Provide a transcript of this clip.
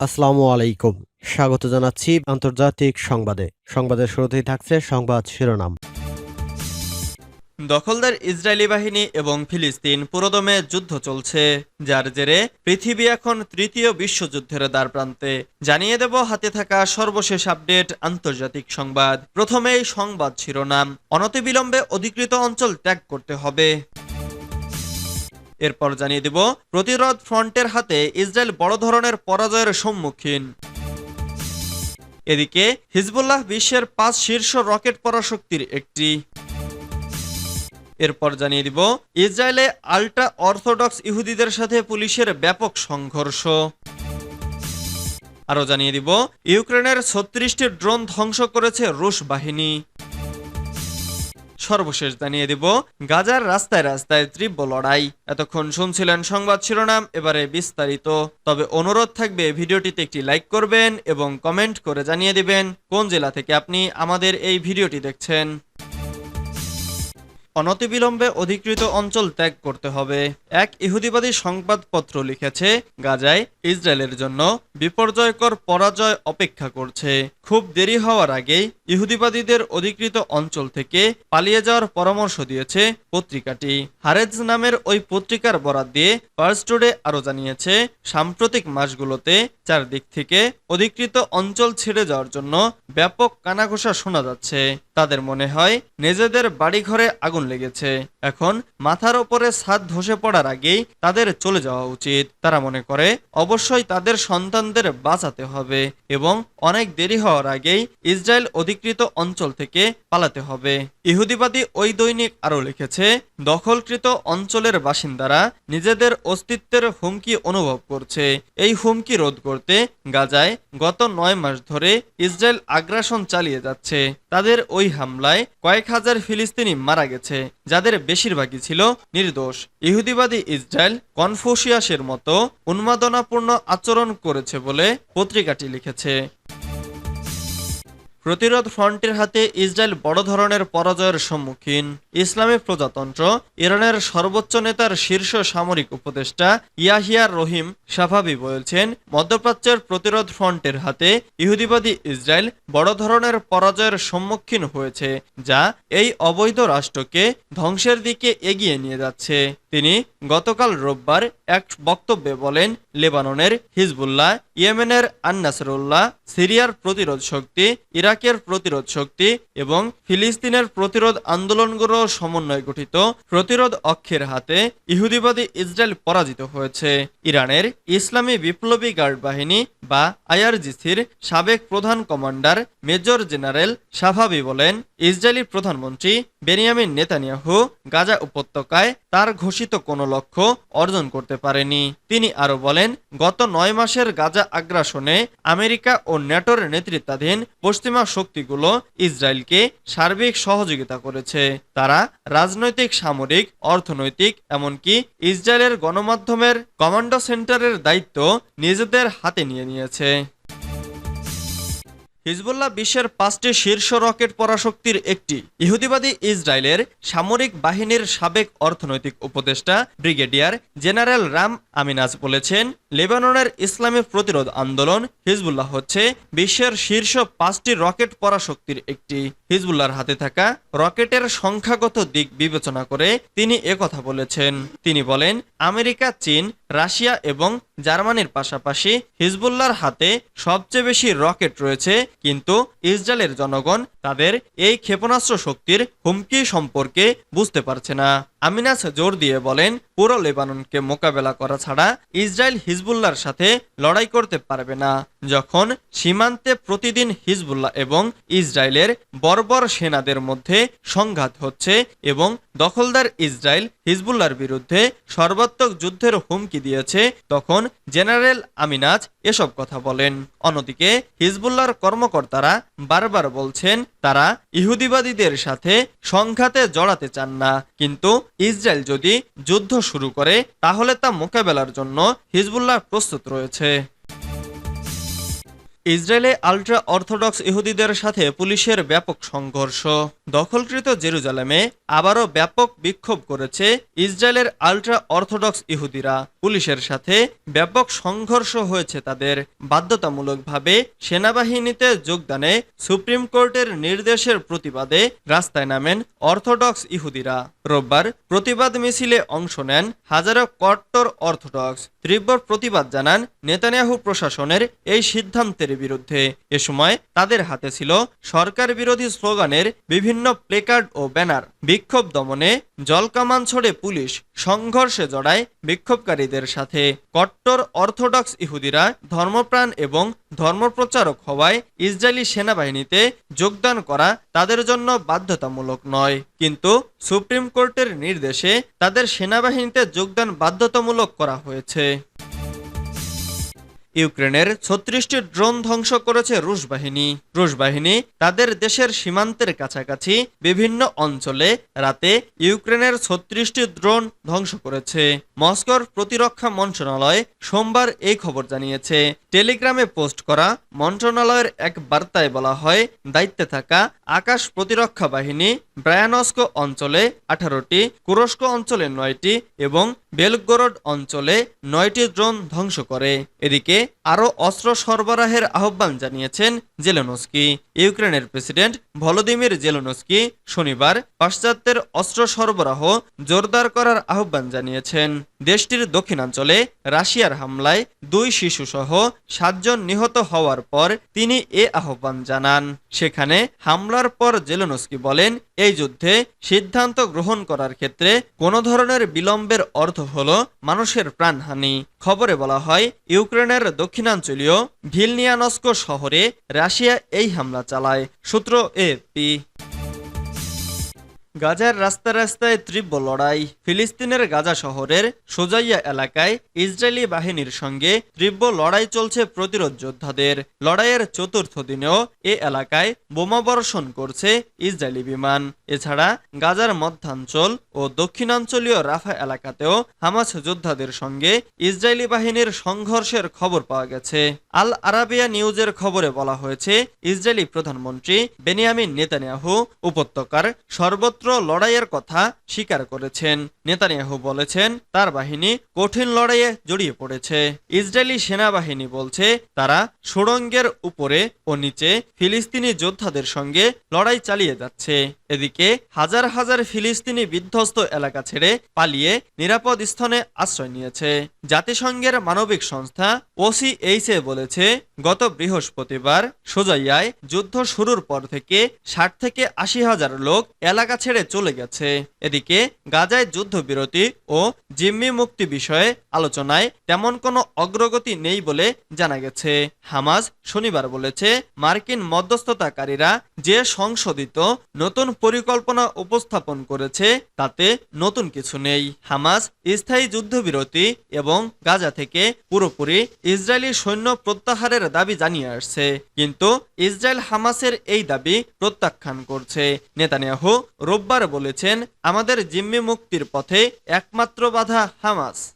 আসসালামু আলাইকুম। স্বাগত জানাচ্ছি আন্তর্জাতিক সংবাদে। সংবাদের শুরুতেই থাকছে সংবাদ শিরোনাম। দখলদার ইসরায়েলি বাহিনী এবং ফিলিস্তিন পুরোদমে যুদ্ধ চলছে। যার জেরে পৃথিবী এখন তৃতীয় বিশ্বযুদ্ধের দ্বার প্রান্তে জানিয়ে দেব হাতে থাকা সর্বশেষ আপডেট আন্তর্জাতিক সংবাদ। প্রথমেই সংবাদ শিরোনাম। অনতিবিলম্বে অধিকৃত অঞ্চল ত্যাগ করতে হবে। এরপর জানিয়ে দেব, প্রতিরোধ ফ্রন্টের হাতে ইসরায়েল বড় ধরনের পরাজয়ের সম্মুখীন। এদিকে, হিজবুল্লাহ বিশ্বের পাঁচ শীর্ষ রকেট পরাশক্তির একটি। এরপর জানিয়ে দিব, ইসরায়েলে আল্ট্রা অর্থোডক্স ইহুদিদের সাথে পুলিশের ব্যাপক সংঘর্ষ। আরও জানিয়ে দিব, ইউক্রেনের ছত্রিশটি ড্রোন ধ্বংস করেছে রুশ বাহিনী। সর্বশেষ জানিয়ে দিব, গাজার রাস্তায় রাস্তায় তীব্র লড়াই। এতক্ষণ শুনছিলেন সংবাদ শিরোনাম, এবারে বিস্তারিত। তবে অনুরোধ থাকবে, ভিডিওটিতে একটি লাইক করবেন এবং কমেন্ট করে জানিয়ে দিবেন কোন জেলা থেকে আপনি আমাদের এই ভিডিওটি দেখছেন। অনতিবিলম্বে অধিকৃত অঞ্চল ত্যাগ করতে হবে। এক ইহুদিবাদী সংবাদপত্র লিখেছে, গাজায় ইসরায়েলের জন্য বিপর্যয়কর পরাজয় অপেক্ষা করছে। খুব দেরি হওয়ার আগেই ইহুদিবাদীদের অধিকৃত অঞ্চল থেকে পালিয়ে যাওয়ার পরামর্শ দিয়েছে পত্রিকাটি। হারেজ নামের ওই পত্রিকার বরাত দিয়ে পার্স টুডে আরও জানিয়েছে, সাম্প্রতিক মাসগুলোতে চারদিক থেকে অধিকৃত অঞ্চল ছেড়ে যাওয়ার জন্য ব্যাপক কানাঘোষা শোনা যাচ্ছে। তাদের মনে হয় নিজেদের বাড়িঘরে আগুন লেগেছে। এখন মাথার ওপরে ছাদ ধসে পড়ার আগেই তাদের চলে যাওয়া উচিত। তারা মনে করে, অবশ্যই তাদের সন্তানদের বাঁচাতে হবে এবং অনেক দেরি হওয়ার আগেই ইসরায়েল অধিকৃত অঞ্চল থেকে পালাতে হবে। ইহুদিবাদী ওই দৈনিক আরও লিখেছে, দখলকৃত অঞ্চলের বাসিন্দারা নিজেদের অস্তিত্বের হুমকি অনুভব করছে। এই হুমকি রোধ করতে গাজায় গত নয় মাস ধরে ইসরায়েল আগ্রাসন চালিয়ে যাচ্ছে। তাদের ওই হামলায় কয়েক হাজার ফিলিস্তিনি মারা গেছে, যাদের বেশিরভাগই ছিল নির্দোষ। ইহুদিবাদী ইসরায়েল কনফুসিয়াসের মতো উন্মাদনাপূর্ণ আচরণ করেছে বলে পত্রিকাটি লিখেছে। প্রতিরোধ ফ্রন্টের হাতে ইসরায়েল বড় ধরনের পরাজয়ের সম্মুখীন ইসলামী প্রজাতন্ত্র, ইরানের সর্বোচ্চ নেতার শীর্ষ সামরিক উপদেষ্টা ইয়াহিয়ার রহিম সাফাবি বলছেন, মধ্যপ্রাচ্যের প্রতিরোধ ফ্রন্টের হাতে ইহুদিবাদী ইসরায়েল বড় ধরনের পরাজয়ের সম্মুখীন হয়েছে, যা এই অবৈধ রাষ্ট্রকে ধ্বংসের দিকে এগিয়ে নিয়ে যাচ্ছে। তিনি গতকাল রোববার এক বক্তব্যে বলেন, লেবাননের হিজবুল্লাহ, ইয়েমেনের আন্নাসরুল্লাহ, সিরিয়ার প্রতিরোধ শক্তি, ইরাকের প্রতিরোধ শক্তি এবং ফিলিস্তিনের প্রতিরোধ আন্দোলনগুলো সমন্বয় গঠিত প্রতিরোধ অক্ষের হাতে ইহুদিবাদী ইসরায়েল পরাজিত হয়েছে। ইরানের ইসলামী বিপ্লবী গার্ড বাহিনী বা আইআরজিসির সাবেক প্রধান কমান্ডার মেজর জেনারেল সাফাবি বলেন, ইসরায়েলি প্রধানমন্ত্রী বেনিয়ামিন নেতানিয়াহু গাজা উপত্যকায় তার ঘোষিত কোনো লক্ষ্য অর্জন করতে পারেনি। তিনি আরও বলেন, গত নয় মাসের গাজা আগ্রাসনে আমেরিকা ও ন্যাটোর নেতৃত্বাধীন পশ্চিমা শক্তিগুলো ইসরায়েলকে সার্বিক সহযোগিতা করেছে। তারা রাজনৈতিক, সামরিক, অর্থনৈতিক, এমনকি ইসরায়েলের গণমাধ্যমের কমান্ডো সেন্টারের দায়িত্ব নিজেদের হাতে নিয়ে নিয়েছে। হিজবুল্লাহ বিশ্বের পাঁচটি শীর্ষ রকেট পরাশক্তির একটি। ইহুদিবাদী ইসরায়েলের সামরিক বাহিনীর সাবেক অর্থনৈতিক উপদেষ্টা, ব্রিগেডিয়ার জেনারেল রাম আমিনাজ বলেছেন, লেবাননের ইসলামী প্রতিরোধ আন্দোলন হিজবুল্লাহ হচ্ছে বিশ্বের শীর্ষ পাঁচটি রকেট পরাশক্তির একটি। হিজবুল্লাহর হাতে থাকা রকেটের সংখ্যাগত দিক বিবেচনা করে তিনি একথা বলেছেন। তিনি বলেন, আমেরিকা, চীন, রাশিয়া এবং জার্মানির পাশাপাশি হিজবুল্লার হাতে সবচেয়ে বেশি রকেট রয়েছে কিন্তু ইসরায়েলের জনগণ তাদের এই ক্ষেপণাস্ত্র শক্তির হুমকি সম্পর্কে বুঝতে পারছে না। আমিনাস জোর দিয়ে বলেন, পুরো লেবাননকে মোকাবেলা করা ছাড়া ইসরায়েল হিজবুল্লাহর সাথে লড়াই করতে পারবে না। যখন সীমান্তে প্রতিদিন হিজবুল্লাহ এবং ইসরায়েলের বর্বর সেনাদের মধ্যে সংঘাত হচ্ছে এবং দখলদার ইসরায়েল হিজবুল্লাহর বিরুদ্ধে সর্বাত্মক যুদ্ধের হুমকি দিয়েছে, তখন জেনারেল আমিনাজ এসব কথা বলেন। অন্যদিকে হিজবুল্লাহর কর্মকর্তারা বারবার বলছেন তারা ইহুদিবাদীদের সাথে সংঘাতে জড়াতে চান না। কিন্তু ইসরায়েল যদি যুদ্ধ শুরু করে, তাহলে তা মোকাবেলার জন্য হিজবুল্লাহ প্রস্তুত রয়েছে। ইসরায়েলে আল্ট্রা অর্থোডক্স ইহুদিদের সাথে পুলিশের ব্যাপক সংঘর্ষ। দখলকৃত জেরুজালেমে আবারও ব্যাপক বিক্ষোভ করেছে ইসরায়েলের আল্ট্রা অর্থোডক্স ইহুদিরা। পুলিশের সাথে ব্যাপক সংঘর্ষ হয়েছে তাদের। বাধ্যতামূলকভাবে সেনাবাহিনীতে যোগদানে সুপ্রিম কোর্টের নির্দেশের প্রতিবাদে রাস্তায় নামেন অর্থোডক্স ইহুদিরা। রোববার প্রতিবাদ মিছিলে অংশ নেন হাজারো কট্টর অর্থোডক্স। তীব্র প্রতিবাদ জানান নেতানিয়াহু প্রশাসনের এই সিদ্ধান্তের বিরুদ্ধে এ সময় তাদের হাতে ছিল সরকার বিরোধী স্লোগানের বিভিন্ন প্লেকার্ড ও ব্যানার। বিক্ষোভ দমনে জলকামান ছড়ে পুলিশ সংঘর্ষে জড়ায় বিক্ষোভকারীদের সাথে। কট্টর অর্থোডক্স ইহুদিরা ধর্মপ্রাণ এবং ধর্মপ্রচারক হওয়ায় ইসরায়েলি সেনাবাহিনীতে যোগদান করা তাদের জন্য বাধ্যতামূলক নয়। কিন্তু সুপ্রিম কোর্টের নির্দেশে তাদের সেনাবাহিনীতে যোগদান বাধ্যতামূলক করা হয়েছে। ইউক্রেনের ছত্রিশটি ড্রোন ধ্বংস করেছে রুশ বাহিনী। রুশ বাহিনী তাদের দেশের সীমান্তের কাছাকাছি বিভিন্ন অঞ্চলে রাতে ইউক্রেনের ছত্রিশটি ড্রোন ধ্বংস করেছে। মস্কোর প্রতিরক্ষা মন্ত্রণালয় সোমবার এই খবর জানিয়েছে। টেলিগ্রামে পোস্ট করা মন্ত্রণালয়ের এক বার্তায় বলা হয়, দায়িত্বে থাকা আকাশ প্রতিরক্ষা বাহিনী ব্রায়ানস্ক অঞ্চলে আঠারোটি, কুরস্ক অঞ্চলে নয়টি এবং বেলগোরড অঞ্চলে নয়টি ড্রোন ধ্বংস করে। এদিকে আরও অস্ত্র সরবরাহের আহ্বান জানিয়েছেন জেলেনস্কি। ইউক্রেনের প্রেসিডেন্ট ভলোদিমির জেলেনস্কি শনিবার পাশ্চাত্যের অস্ত্র সরবরাহ জোরদার করার আহ্বান জানিয়েছেন। দেশটির দক্ষিণাঞ্চলে রাশিয়ার হামলায় দুই শিশুসহ সাতজন নিহত হওয়ার পর তিনি এ আহ্বান জানান। সেখানে হামলার পর জেলেনস্কি বলেন, এই যুদ্ধে সিদ্ধান্ত গ্রহণ করার ক্ষেত্রে কোনো ধরনের বিলম্বের অর্থ হল মানুষের প্রাণহানি। খবরে বলা হয়, ইউক্রেনের দক্ষিণাঞ্চলীয় ভিলনিয়ানস্কো শহরে রাশিয়া এই হামলা চালায়, সূত্র এপি গাজার রাস্তা রাস্তায় তীব্র লড়াই। ফিলিস্তিনের গাজা শহরের সোজাইয়া এলাকায় ইসরায়েলি বাহিনীর সঙ্গে তীব্র লড়াই চলছে প্রতিরোধ যোদ্ধাদের। লড়াইয়ের চতুর্থ দিনেও এ এলাকায় বোমাবর্ষণ করছে ইসরায়েলি বিমান। এছাড়া গাজার মধ্যাঞ্চল ও দক্ষিণাঞ্চলীয় রাফা এলাকাতেও হামাস যোদ্ধাদের সঙ্গে ইসরায়েলি বাহিনীর সংঘর্ষের খবর পাওয়া গেছে। আল আরাবিয়া নিউজের খবরে বলা হয়েছে, ইসরায়েলি প্রধানমন্ত্রী বেনিয়ামিন নেতানিয়াহু উপত্যকার সর্বত্র লড়াইয়ের কথা স্বীকার করেছেন। নেতানিয়াহু বলেছেন, তার বাহিনী কঠিন লড়াইয়ে জড়িয়ে পড়েছে। ইসরায়েলি সেনাবাহিনী বলছে, তারা সুড়ঙ্গের উপরে ও নিচে ফিলিস্তিনি যোদ্ধাদের সঙ্গে লড়াই চালিয়ে যাচ্ছে। এদিকে হাজার হাজার ফিলিস্তিনি বিধ্বস্ত এলাকা ছেড়ে পালিয়ে নিরাপদ স্থানে আশ্রয় নিয়েছে। জাতিসংঘের মানবিক সংস্থা ওসিএইচএ বলেছে, গত বৃহস্পতিবার সোজাইয়ায় যুদ্ধ শুরুর পর থেকে ষাট থেকে আশি হাজার লোক এলাকা ছেড়ে চলে গেছে। এদিকে গাজায় যুদ্ধবিরতি ও জিম্মি মুক্তি বিষয়ে আলোচনায় তেমন কোনো অগ্রগতি নেই বলে জানা গেছে। হামাজ শনিবার বলেছে, মার্কিন মধ্যস্থতাকারীরা যে সংশোধিত নতুন পরিকল্পনা উপস্থাপন করেছে, তাতে নতুন কিছু নেই। হামাস স্থায়ী যুদ্ধবিরতি এবং গাজা থেকে পুরোপুরি ইসরায়েলি সৈন্য প্রত্যাহারের দাবি জানিয়ে আসছে। কিন্তু ইসরায়েল হামাসের এই দাবি প্রত্যাখ্যান করছে। নেতানিয়াহু রোববার বলেছেন আমাদের জিম্মি মুক্তির পথে একমাত্র বাধা হামাস।